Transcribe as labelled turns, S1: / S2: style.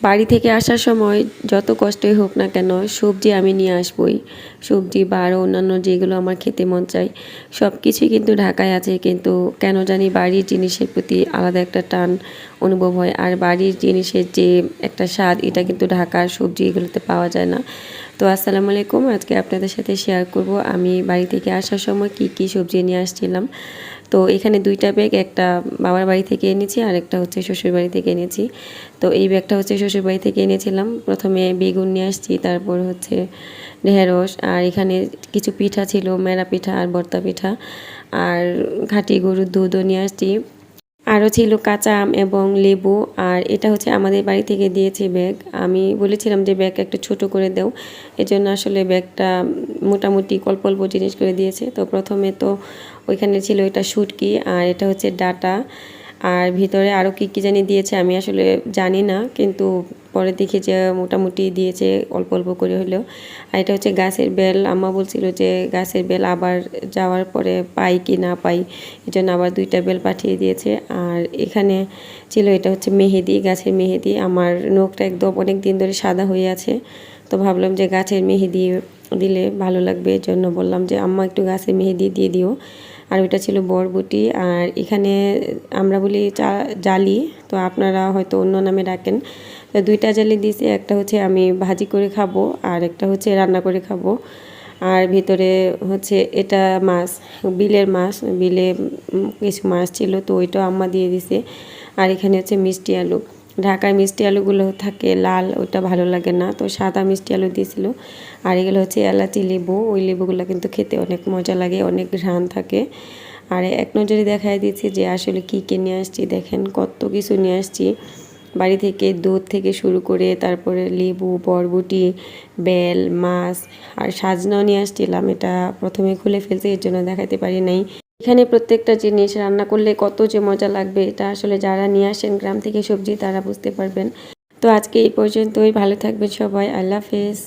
S1: বাড়ি থেকে আসার সময় যত কষ্টই হোক না কেন সবজি আমি নিয়ে আসবই। সবজি বা আরও অন্যান্য যেগুলো আমার খেতে মন চাই সব কিছুই কিন্তু ঢাকায় আছে। কিন্তু কেন জানি বাড়ির জিনিসের প্রতি আলাদা একটা টান অনুভব হয়। আর বাড়ির জিনিসের যে একটা স্বাদ, এটা কিন্তু ঢাকার সবজি এগুলোতে পাওয়া যায় না। তো আসসালামু আলাইকুম। আজকে আপনাদের সাথে শেয়ার করব আমি বাড়ি থেকে আসার সময় কি কি সবজি নিয়ে আসছিলাম। তো এখানে দুইটা ব্যাগ একটা বাবার বাড়ি থেকে এনেছি আর একটা হচ্ছে শ্বশুর বাড়ি থেকে এনেছি। তো এই ব্যাগটা হচ্ছে শ্বশুর বাড়ি থেকে এনেছিলাম। প্রথমে বেগুন নিয়ে আসছি, তারপর হচ্ছে ঢেঁড়স, আর এখানে কিছু পিঠা ছিল, মেরা পিঠা আর ভর্তা পিঠা। আর ঘাটি গরুর দুধও নিয়ে আসছি। আরও ছিল কাঁচা আম এবং লেবু, আর এটা হচ্ছে আমাদের বাড়ি থেকে দিয়েছে ব্যাগ। আমি বলেছিলাম যে ব্যাগ একটু ছোট করে দাও। এজন্য আসলে ব্যাগটা মোটামুটি কল্প অল্প জিনিস করে দিয়েছে। তো প্রথমে তো ওইখানে ছিল এটা সুটকি আর এটা হচ্ছে ডাটা। আর ভিতরে আরও কী কী জানি দিয়েছে আমি আসলে জানি না, কিন্তু পরে দেখি যে মোটামুটি দিয়েছে অল্প অল্প করে হলেও। আর এটা হচ্ছে গাছের বেল, আম্মা বলছিল যে গাছের বেল আবার যাওয়ার পরে পাই কি না পাই এই জন্য আবার দুইটা বেল পাঠিয়ে দিয়েছে। আর এখানে ছিল এটা হচ্ছে মেহেদি, গাছের মেহেদি। আমার নখটা একদম অনেক দিন ধরে সাদা হয়ে আছে, তো ভাবলাম যে গাছের মেহেদি দিলে ভালো লাগবে এই জন্য বললাম যে আম্মা একটু গাছের মেহেদি দিয়ে দিও। আর ওইটা ছিল বরবটি। আর এখানে আমরা বলি চা, জালি। তো আপনারা হয়তো অন্য নামে ডাকেন। তো দুইটা জালি দিয়েছি, একটা হচ্ছে আমি ভাজি করে খাব আর একটা হচ্ছে রান্না করে খাব। আর ভিতরে হচ্ছে এটা মাছ, বিলের মাছ, বিলে কিছু মাছ ছিল, তো ওইটাও আম্মা দিয়ে দিছে আর এখানে হচ্ছে মিষ্টি আলু। ঢাকায় মিষ্টি আলুগুলো থাকে, লাল, ওইটা ভালো লাগে না। তো সাদা মিষ্টি আলু দিয়েছিল। আর এগুলো হচ্ছে এলাচি লেবু, ওই লেবুগুলো কিন্তু খেতে অনেক মজা লাগে, অনেক ঘ্রাণ থাকে। আর এক নজরে দেখাই দিচ্ছি যে আসলে কী কী নিয়ে আসছি, দেখেন কত কিছু নিয়ে আসছি। বাড়ি থেকে দুধ থেকে শুরু করে তারপরে লেবু, বরবটি, বেল, মাছ, আর সাজনাও নিয়ে আসছিলাম। এটা প্রথমে খুলে ফেলছি, এর জন্য দেখাতে পারি নাই। এখানে প্রত্যেকটা জিনিস রান্না করলে কত যে মজা লাগবে, এটা আসলে যারা নিয়ে আসেন গ্রাম থেকে সবজি তারা বুঝতে পারবেন। তো আজকে এই পর্যন্তই, ভালো থাকবেন সবাই, আল্লাহ হাফেজ।